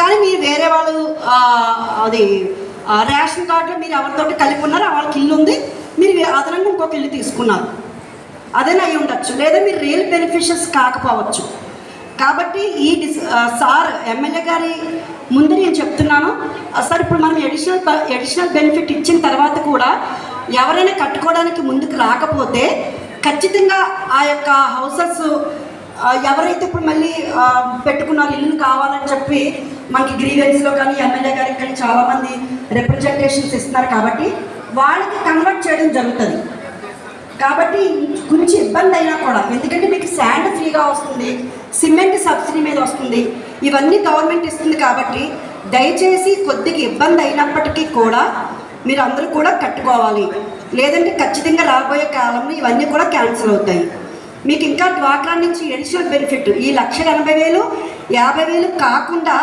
కానీ మీరు వేరే వాళ్ళు అది రేషన్ కార్డులో మీరు ఎవరితోటి కలిపి ఉన్నారో వాళ్ళకి ఇల్లు ఉంది మీరు అదనంగా ఇంకొక ఇల్లు తీసుకున్నారు. అదేనా అయి ఉండొచ్చు. లేదా మీరు రియల్ బెనిఫిషియర్స్ కాకపోవచ్చు. కాబట్టి ఈ డిస్ సార్ ఎమ్మెల్యే గారి ముందు నేను చెప్తున్నాను సార్ ఇప్పుడు మనం ఎడిషనల్ ఎడిషనల్ బెనిఫిట్ ఇచ్చిన తర్వాత కూడా ఎవరైనా కట్టుకోవడానికి ముందుకు రాకపోతే ఖచ్చితంగా ఆ యొక్క హౌసెస్ ఎవరైతే ఇప్పుడు మళ్ళీ పెట్టుకున్న పెట్టుకున్నారు ఇల్లు కావాలని చెప్పి మనకి గ్రీవెన్స్లో కానీ ఎమ్మెల్యే గారికి కానీ చాలామంది రిప్రజెంటేషన్స్ ఇస్తున్నారు కాబట్టి వాళ్ళకి కన్వర్ట్ చేయడం జరుగుతుంది. కాబట్టి కొంచెం ఇబ్బంది అయినా కూడా ఎందుకంటే మీకు శాండ్ ఫ్రీగా వస్తుంది సిమెంట్ సబ్సిడీ మీద వస్తుంది ఇవన్నీ గవర్నమెంట్ ఇస్తుంది కాబట్టి దయచేసి కొద్దిగా ఇబ్బంది అయినప్పటికీ కూడా మీరు అందరూ కూడా కట్టుకోవాలి. లేదంటే ఖచ్చితంగా రాబోయే కాలంలో ఇవన్నీ కూడా క్యాన్సిల్ అవుతాయి. మీకు ఇంకా డ్వాక్రా నుంచి ఎడిషనల్ బెనిఫిట్. ఈ లక్ష ఎనభై వేలు యాభై వేలు కాకుండా